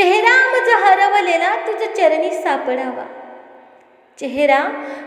चेहरा माझा हरवलेला तुझ्या चरणी सापडावा. चेहरा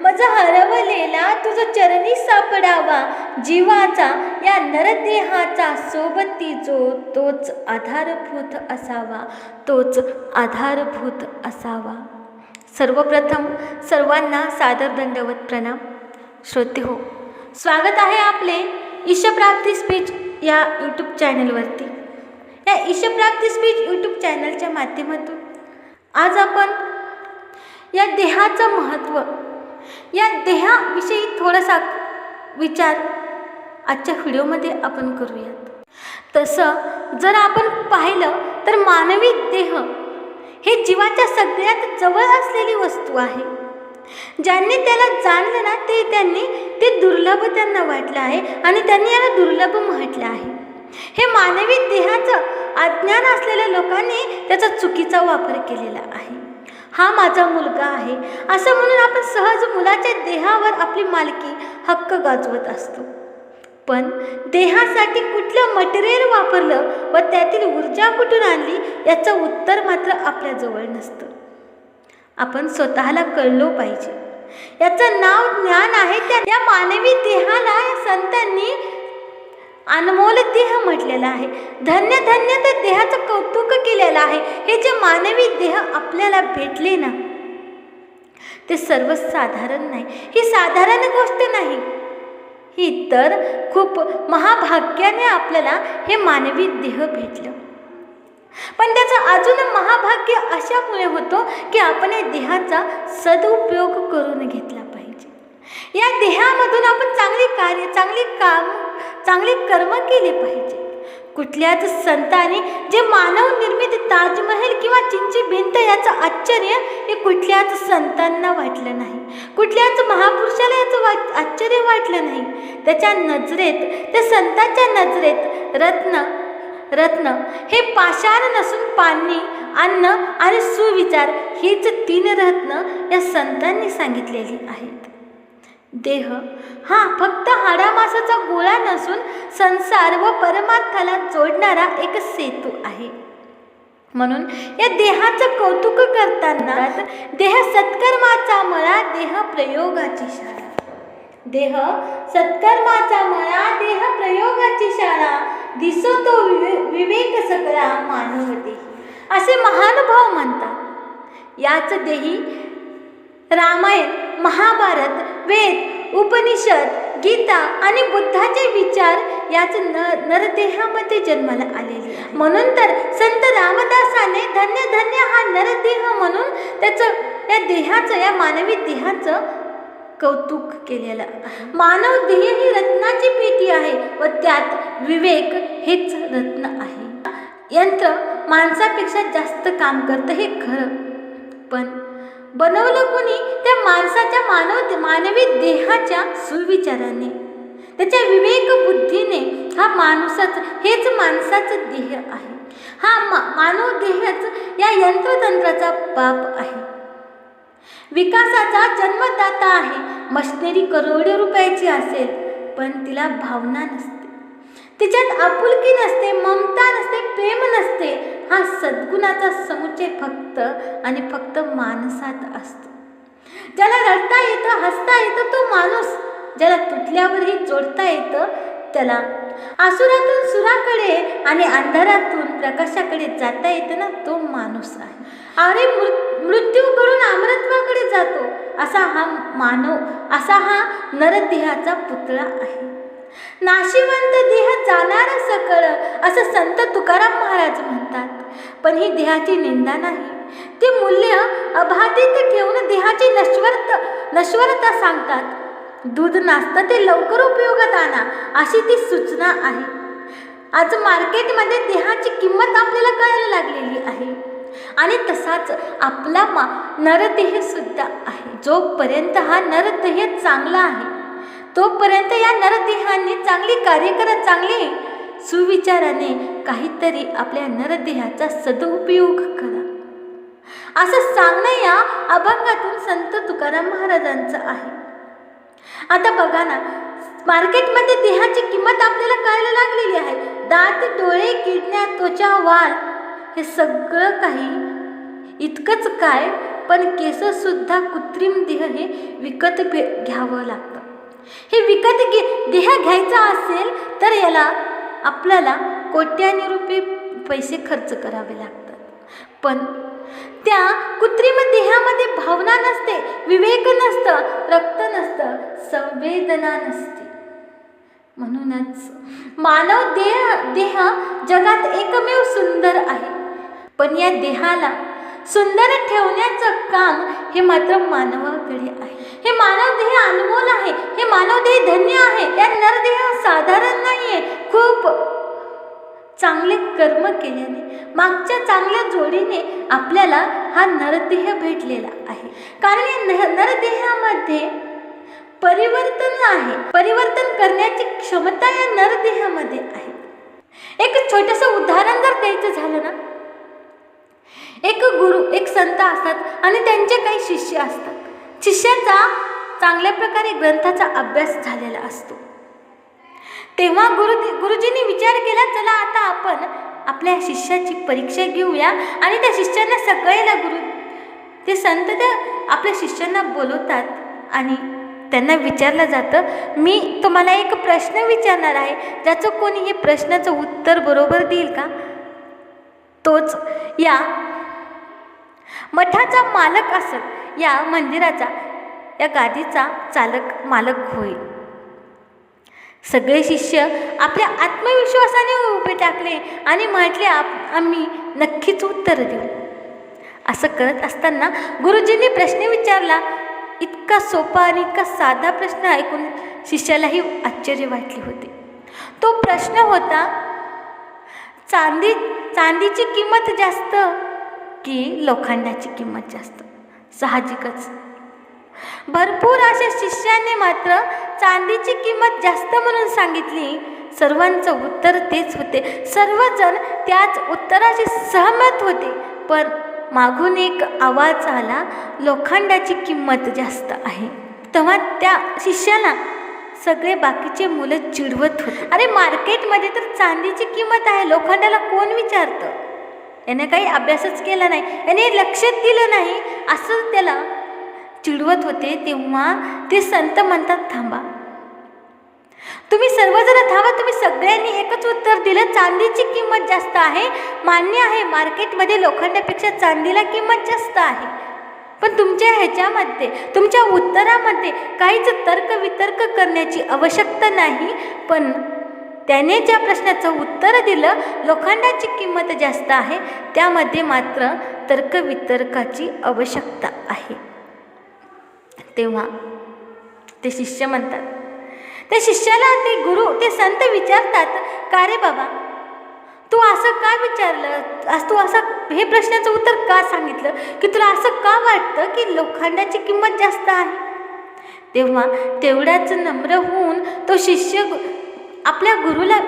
माझा हरवलेला तुझ चरणी सापडावा. जीवाचा या नरदेहाचा सोबती जो तोच आधारभूत असावा. तोच आधारभूत असावा. सर्वप्रथम सर्वांना सादर दंडवत प्रणाम. श्रोते हो स्वागत आहे आपले ईशप्राप्ती स्पीच या यूट्यूब चॅनलवरती या ईशप्राप्ती स्पीच यूट्यूब चॅनलच्या माध्यमातून. आज आपण या देहाचं महत्त्व या देहाविषयी थोडासा विचार आजच्या व्हिडिओमध्ये आपण करूयात. तसं जर आपण पाहिलं तर मानवी देह हे जीवाच्या सगळ्यात जवळ असलेली वस्तू आहे. ज्यांनी त्याला जाणलं ना ते त्यांनी ते दुर्लभ त्यांना वाटलं आहे आणि त्यांनी याला दुर्लभ म्हटलं आहे. हे मानवी देहाचं अज्ञान असलेल्या लोकांनी त्याचा चुकीचा वापर केलेला आहे. हा माझा मुलगा आहे. असं म्हणून आपण सहज मुलाच्या देहावर आपली मालकी हक्क गाजवत असतो. पण देहासाठी कुठलं मटेरियल वापरलं व त्यातील ऊर्जा कुठून आणली याचं उत्तर मात्र आपल्याजवळ नसतं. आपण स्वतःला कळलो पाहिजे. याचं नाव ज्ञान आहे त्या मानवी देहाला या संतांनी अनमोल देह म्हटलेला आहे. धन्य धन्य त्या देहाचं कौतुक केलेलं आहे. हे जे मानवी देह आपल्याला भेटले ना ते सर्वसाधारण नाही. ही साधारण गोष्ट नाही. ही तर खूप महाभाग्याने आपल्याला हे मानवी देह भेटलं. पण त्याचं अजून महाभाग्य अशामुळे होतो की आपण या देहाचा सदुपयोग करून घेतला पाहिजे. या देहामधून आपण चांगली कार्य चांगली काम चांगले कर्म केले पाहिजे. कुठल्याच संतांनी जे मानव निर्मित ताजमहल किंवा चिंची भिंत याचं आश्चर्य हे कुठल्याच संतांना वाटलं नाही. कुठल्याच महापुरुषाला याचं वा आश्चर्य वाटलं नाही. त्याच्या नजरेत त्या संतांच्या नजरेत रत्न रत्न हे पाषाण नसून पाणी अन्न आणि सुविचार हीच तीन रत्न या संतांनी सांगितलेली आहेत. देह. हा फक्त हाडामासाचा गोळा नसून संसार व परमार्थाला जोडणारा एक सेतू आहे. म्हणून या देहाचं कौतुक करताना देह सत्कर्माचा मळा देह प्रयोगाची शाळा. देह सत्कर्माचा मळा देह प्रयोगाची शाळा. दिसो तो विवे विवेक सगळा मानव देही. असे महानुभाव म्हणतात. याच देही रामायण महाभारत वेद उपनिषद गीता आणि बुद्धाचे विचार याच न नरदेहामध्ये जन्माला आलेले म्हणून तर संत रामदासाने धन्य धन्य हा नरदेह म्हणून त्याचं या देहाचं या मानवी देहाचं कौतुक केलेलं मानव देह ही रत्नाची पेटी आहे व त्यात विवेक हेच रत्न आहे. यंत्र माणसापेक्षा जास्त काम करतं हे खरं पण बनवलं कोणी? त्या माणसाच्या मानव मानवी देहाच्या सुविचाराने. त्याच्या विवेक बुद्धीने हा माणूसच हेच माणसाचं देह आहे. हा मा मानव देहच या यंत्रतंत्राचा बाप आहे. विकासाचा जन्मदाता आहे. मशिनरी करोडो रुपयाची असेल पण तिला भावना नसते. तिच्यात आपुलकी नसते ममता नसते प्रेम नसते. हा सद्गुणाचा समुच्चय फक्त आणि फक्त माणसात असतो. ज्याला रडता येतं हसता येतं तो माणूस ज्याला तुटल्यावरही जोडता येतं त्याला आसुरातून सुराकडे आणि अंधारातून प्रकाशाकडे जाता येतं ना तो माणूस आहे. अरे मृ मृत्यूकडून अमृत्वाकडे जातो असा हा मानव असा हा नरदेहाचा पुतळा आहे. नाशिवंत देह जाणार सकळ असं संत तुकाराम महाराज म्हणतात. पण ही देहाची निंदा नाही. ते मूल्य अबाधित ठेवून देहाची नश्वरत नश्वरता सांगतात. दूध नाचतं ते लवकर उपयोगात आणा अशी ती सूचना आहे. आज मार्केटमध्ये देहाची किंमत आपल्याला कळायला लागलेली आहे. आणि तसाच आपला मा नरदेह सुद्धा आहे. जोपर्यंत हा नरदेह चांगला आहे तोपर्यंत या नरदेहांनी चांगली कार्य करत चांगले सुविचाराने काहीतरी आपल्या नरदेहाचा सदुपयोग करा. असं सांगणं या अभंगातून संत तुकाराम महाराजांचं आहे. आता बघा ना मार्केटमध्ये देहाची किंमत आपल्याला कळायला लागलेली आहे. दात डोळे किडण्या त्वचा वाल हे सगळं काही इतकंच काय पण केससुद्धा कृत्रिम देह हे विकत भे घ्यावं लागतं. हे विकत घे देह घ्यायचा असेल तर याला आपल्याला कोट्यानी रुपये पैसे खर्च करावे लागतात. पण त्या कृत्रिम देहामध्ये भावना नसते विवेक नसतं रक्त नसतं संवेदना नसते. म्हणूनच मानव देह देह जगात एकमेव सुंदर आहे. पण या देहाला सुंदर ठेवण्याचं काम हे मात्र मानवाकडे आहे. हे मानव देह अनमोल आहे. हे मानव देह धन्य आहे. या नरदेह साध चांगले कर्म केल्याने मागच्या चांगल्या जोडीने आपल्याला हा नरदेह भेटलेला आहे. कारण या नरदेहामध्ये परिवर्तन आहे. परिवर्तन करण्याची क्षमता या नरदेहामध्ये आहे. एक छोटंसं उदाहरण जर द्यायचं झालं ना? एक गुरु एक संत असतात आणि त्यांचे काही शिष्य असतात. शिष्याचा चांगल्या प्रकारे ग्रंथाचा अभ्यास झालेला असतो. तेव्हा गुरु गुरुजींनी विचार केला चला आता आपण आपल्या शिष्याची परीक्षा घेऊया. आणि त्या शिष्यांना सगळ्याला गुरु ते संत त्या आपल्या शिष्यांना बोलवतात आणि त्यांना विचारलं जातं मी तुम्हाला एक प्रश्न विचारणार आहे. ज्याचं कोणी हे प्रश्नाचं उत्तर बरोबर देईल का? तोच या मठाचा मालक असत या मंदिराचा या गादीचा चालक मालक होईल सगळे शिष्य आपल्या आत्मविश्वासाने उभे टाकले आणि म्हटले आप आम्ही नक्कीच उत्तर देऊ. असं करत असताना गुरुजींनी प्रश्न विचारला इतका सोपा आणि इतका साधा प्रश्न ऐकून शिष्यालाही आश्चर्य वाटले होते. तो प्रश्न होता चांदी चांदीची किंमत जास्त की लोखंडाची किंमत जास्त? साहजिकच. भरपूर अशा शिष्यांनी मात्र चांदीची किंमत जास्त म्हणून सांगितली. सर्वांचं उत्तर तेच होते. सर्वजण त्याच उत्तराशी सहमत होते. पण मागून एक आवाज आला लोखंडाची किंमत जास्त आहे. तेव्हा त्या शिष्याला सगळे बाकीचे मुलं चिडवत होते. अरे मार्केटमध्ये तर चांदीची किंमत आहे. लोखंडाला कोण विचारतं? याने काही अभ्यासच केला नाही. याने लक्षात दिलं नाही. असं त्याला चिडवत होते तेव्हा ते संत म्हणतात थांबा. तुम्ही सर्वजण थांबा तुम्ही सगळ्यांनी एकच उत्तर दिलं चांदीची किंमत जास्त आहे मान्य आहे मार्केटमध्ये लोखंडापेक्षा चांदीला किंमत जास्त आहे. पण तुमच्या ह्याच्यामध्ये तुमच्या उत्तरामध्ये काहीच तर्क वितर्क करण्याची आवश्यकता नाही पण त्याने ज्या प्रश्नाचं उत्तर दिलं लोखंडाची किंमत जास्त आहे त्यामध्ये मात्र तर्कवितर्काची आवश्यकता आहे. तेव्हा ते शिष्य म्हणतात. त्या शिष्याला ते गुरु ते संत विचारतात का रे बाबा? तू असं का विचारलं? आज तू असं हे प्रश्नाचं उत्तर का सांगितलं? की तुला असं का वाटतं की लोखंडाची किंमत जास्त आहे? तेव्हा तेवढ्याच नम्र होऊन तो शिष्य आपल्या गुरुला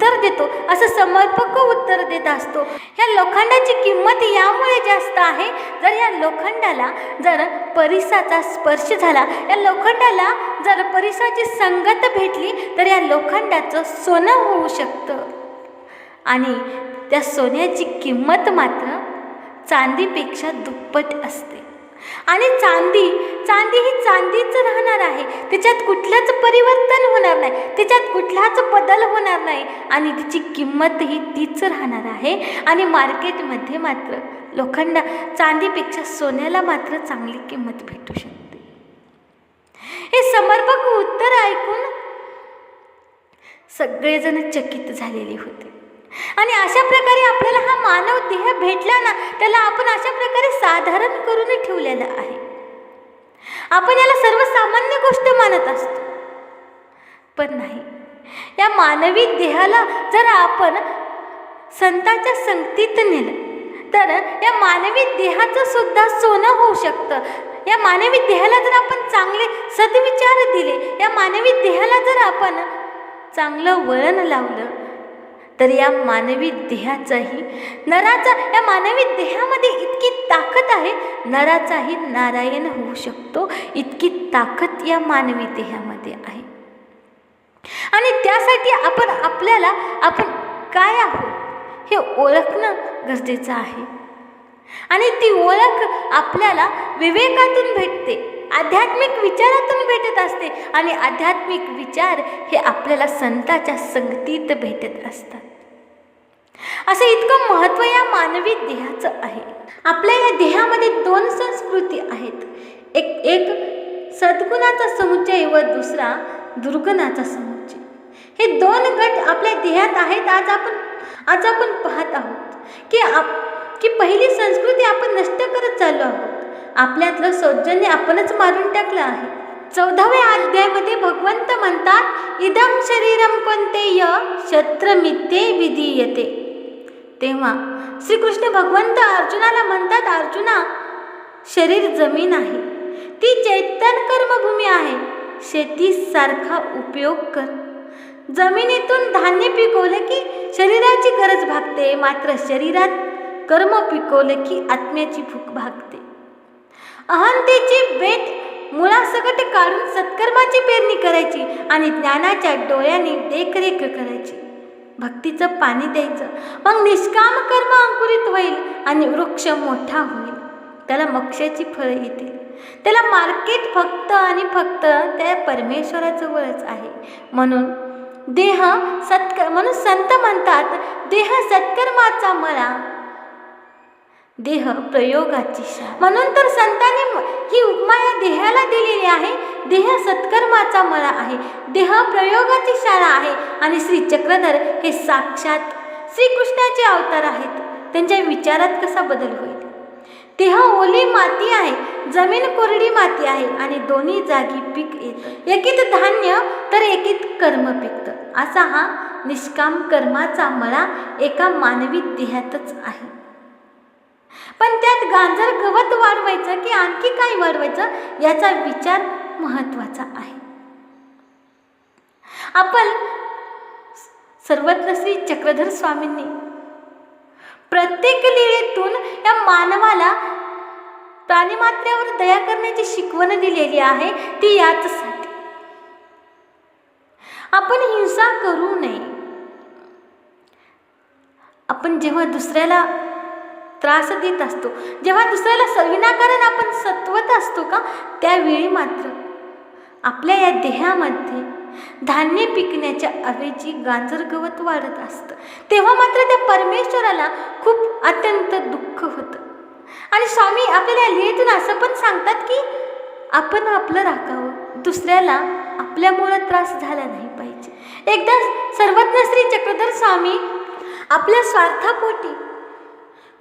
उत्तर देतो. असं समर्पक उत्तर देत असतो. ह्या लोखंडाची किंमत यामुळे जास्त आहे. जर या लोखंडाला जर परिसाचा स्पर्श झाला या लोखंडाला जर परिसाची संगत भेटली तर या लोखंडाचं सोनं होऊ शकतं. आणि त्या सोन्याची किंमत मात्र चांदीपेक्षा दुप्पट असते. आणि चांदी चांदी ही चांदीच राहणार आहे. त्याच्यात कुठलंच परिवर्तन होणार नाही. त्याच्यात कुठलाच बदल होणार नाही. आणि तिची किंमत ही तीच राहणार आहे. आणि मार्केटमध्ये मात्र लोखंडा चांदीपेक्षा सोन्याला मात्र चांगली किंमत भेटू शकते. हे समर्पक उत्तर ऐकून सगळेजण चकित झालेले होते. आणि अशा प्रकारे आपल्याला हा मानव देह भेटला ना त्याला आपण अशा प्रकारे साधारण करून ठेवलेला आहे. आपण याला सर्वसामान्य गोष्ट मानत असतो. पण नाही. या मानवी देहाला जर आपण संतांच्या संगतीत नेलं तर या मानवी देहाचं सुद्धा सोनं होऊ शकतं. या मानवी देहाला जर आपण चांगले सद्विचार दिले या मानवी देहाला जर आपण चांगलं वळण लावलं तर या मानवी देहाचाही नराचा या मानवी देहामध्ये इतकी ताकद आहे नराचाही नारायण होऊ शकतो. इतकी ताकद या मानवी देहामध्ये आहे. आणि त्यासाठी आपण आपल्याला आपण काय आहोत हे ओळखणं गरजेचं आहे. आणि ती ओळख आपल्याला विवेकातून भेटते आध्यात्मिक विचारातून भेटत असते. आणि आध्यात्मिक विचार हे आपल्याला संताच्या संगतीत भेटत असतात. असं इतकं महत्त्व या मानवी देहाचं आहे. आपल्या या देहामध्ये दोन संस्कृती आहेत. एक एक सद्गुणाचा समुच्चय व दुसरा दुर्गुणाचा समुच्चय. हे दोन गट आपल्या देहात आहेत आज आपण आज आपण पाहत आहोत. की आप की पहिली संस्कृती आपण नष्ट करत चाललो आहोत. आपल्यातलं सौजन्य आपणच मारून टाकलं आहे. चौदाव्या अध्यायामध्ये भगवंत म्हणतात इदम शरीरम कोणते य? शत्रमित्ये विधीयते. तेव्हा श्रीकृष्ण भगवंत अर्जुनाला म्हणतात अर्जुना शरीर जमीन आहे. ती चैतन कर्मभूमी आहे. शेतीसारखा उपयोग कर. जमिनीतून धान्य पिकवलं की शरीराची गरज भागते मात्र शरीरात कर्म पिकवलं की आत्म्याची भूक भागते. अहंतेची बेट मुळासकट काढून सत्कर्माची पेरणी करायची आणि ज्ञानाच्या डोळ्यांनी देखरेख करायची. भक्तीचं पाणी द्यायचं. मग निष्काम कर्म अंकुरित होईल आणि वृक्ष मोठा होईल. त्याला मोक्षाची फळं येतील. त्याला मार्केट फक्त आणि फक्त त्या परमेश्वराजवळच आहे. म्हणून देह सत्क म्हणून संत म्हणतात देह सत्कर्माचा मला देह प्रयोगाची म्हणून तर संतांनी ही उपमा या देहाला दिलेली आहे. देह सत्कर्माचा मळा आहे. देह प्रयोगाची शाळा आहे. आणि श्री चक्रधर हे साक्षात श्रीकृष्णाचे अवतार आहेत. त्यांच्या विचारात कसा बदल होईल? देह ओली माती आहे. जमीन कोरडी माती आहे. आणि दोन्ही जागी पीक येतं. एकीत धान्य तर एकीत कर्म पिकतं. असा हा निष्काम कर्माचा मळा एका मानवी देहातच आहे. पण त्यात गांजर गवत वाढवायचं की आणखी काय वाढवायचं याचा विचार महत्त्वाचा आहे. आपण सर्वज्ञ श्री चक्रधर स्वामींनी प्रत्येक लिळेतून या मानवाला प्राणीमात्र्यावर दया करण्याची शिकवण दिलेली आहे ती याचसाठी. आपण हिंसा करू नये. आपण जेव्हा दुसऱ्याला त्रास देत असतो. जेव्हा दुसऱ्याला सविनाकारण आपण सत्वत असतो का? त्यावेळी मात्र आपल्या या देहामध्ये धान्य पिकण्याच्या ऐवजी गाजर गवत वाढत असतं. तेव्हा मात्र त्या परमेश्वराला खूप अत्यंत दुःख होतं. आणि स्वामी आपल्याला लिहितून असं पण सांगतात की आपण आपलं राखावं. दुसऱ्याला आपल्यामुळं त्रास झाला नाही पाहिजे. एकदा सर्वज्ञ श्री चक्रधर स्वामी आपल्या स्वार्थापोटी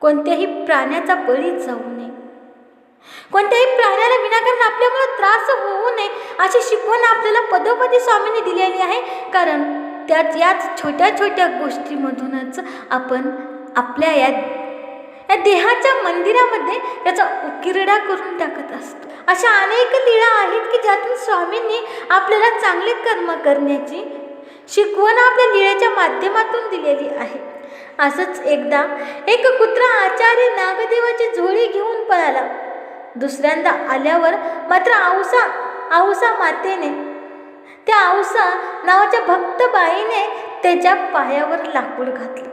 कोणत्याही प्राण्याचा बळी जाऊ नये. कोणत्याही प्राण्याला विनाकारण आपल्यामुळे त्रास होऊ नये अशी शिकवण आपल्याला पदोपदी स्वामींनी दिलेली आहे. कारण त्यात याच छोट्या छोट्या गोष्टीमधूनच आपण आपल्या या या देहाच्या मंदिरामध्ये याचा उकिरडा करून टाकत असतो. अशा अनेक लीळा आहेत की ज्यातून स्वामींनी आपल्याला चांगले कर्म करण्याची शिकवण आपल्या लीळेच्या माध्यमातून दिलेली आहे. असंच एकदा एक कुत्रा आचार्य नागदेवाची झोळी घेऊन पळाला. दुसऱ्यांदा आल्यावर मात्र औसा औसा मातेने त्या औसा नावाच्या भक्त बाईने त्याच्या पायावर लाकूड घातलं.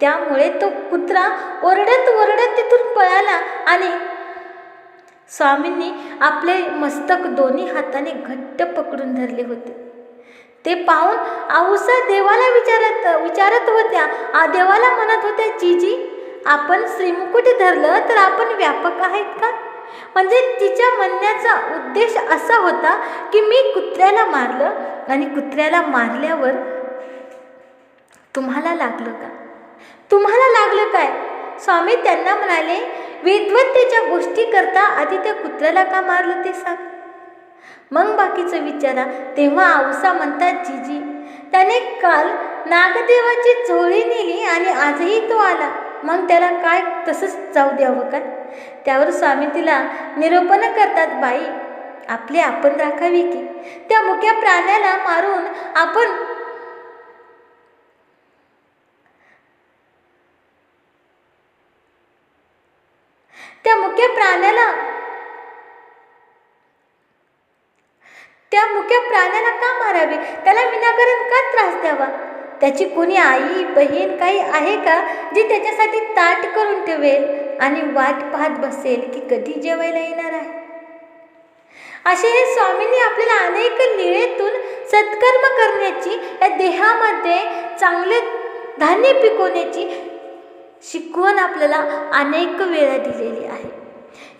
त्यामुळे तो कुत्रा ओरडत ओरडत तिथून पळाला आणि स्वामींनी आपले मस्तक दोन्ही हाताने घट्ट पकडून धरले होते. ते पाहून आऊसा देवाला विचारत विचारत होत्या. आ देवाला म्हणत होत्या जीजी आपण श्रीमुकुट धरलं तर आपण व्यापक आहेत का? म्हणजे तिच्या म्हणण्याचा उद्देश असा होता की मी कुत्र्याला मारलं आणि कुत्र्याला मारल्यावर तुम्हाला लागलं का? तुम्हाला लागलं काय? स्वामी त्यांना म्हणाले विद्वत्तेच्या गोष्टी करता आधी त्या कुत्र्याला का मारलं ते सांग. मग बाकीचं विचारा. तेव्हा औसा म्हणतात जीजी त्याने काल नागदेवाची झोळी नेली आणि आजही तो आला. मग त्याला काय तसंच जाऊ द्यावं का? त्यावर स्वामी तिला निरोपण करतात बाई आपले आपण राखावी की? त्या मुख्या प्राण्याला मारून आपण त्या मुख्या प्राण्याला त्या मुक्या प्राण्याला का मारावे? त्याला विनाकारण का त्रास द्यावा? त्याची कोणी आई बहीण काही आहे का जी त्याच्यासाठी ताट करून ठेवेल आणि वाट पाहत बसेल की कधी जेवायला येणार आहे? असे हे स्वामींनी आपल्याला अनेक लीळेतून सत्कर्म करण्याची या देहामध्ये चांगले धान्य पिकवण्याची शिकवण आपल्याला अनेक वेळा दिलेली आहे.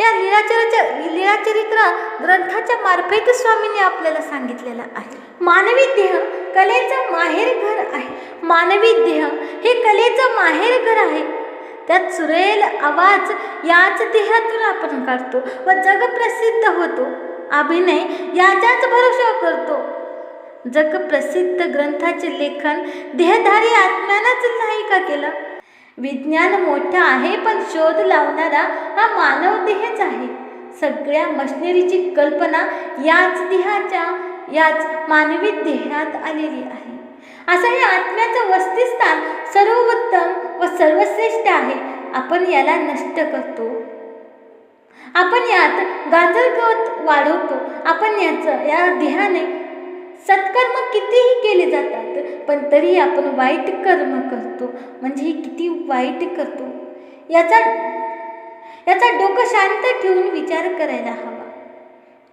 या लीळाचराच्या लीळाचरित्र ग्रंथाच्या मार्फत स्वामींनी आपल्याला सांगितलेलं आहे. मानवी देह कलेचं माहेर घर आहे. मानवी देह हे कलेचं माहेर घर आहे. त्यात सुरेल आवाज याच देहातून आपण काढतो व जगप्रसिद्ध होतो. अभिनय याच्याच भरोसा करतो. जगप्रसिद्ध ग्रंथाचे लेखन देहधारी आत्म्यानंच नाही का केलं? विज्ञान मोठं आहे पण शोध लावणारा हा मानव देहच आहे. सगळ्या मशिनरीची कल्पना याच देहाच्या याच मानवी देहात आलेली आहे. असं हे आत्म्याचं वस्तिस्थान सर्वोत्तम व सर्वश्रेष्ठ आहे. आपण याला नष्ट करतो. आपण यात गाजर गवत वाढवतो. आपण याचं या देहाने सत्कर्म कितीही केले जातात पण तरी आपण वाईट कर्म करतो. म्हणजे ही किती वाईट करतो? याचा याचा डोकं शांत ठेवून विचार करायला हवा.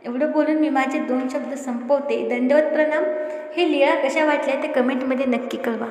एवढं बोलून मी माझे दोन शब्द संपवते. दंडवत प्रणाम. हे लिळा कशा वाटल्या ते कमेंटमध्ये नक्की कळवा.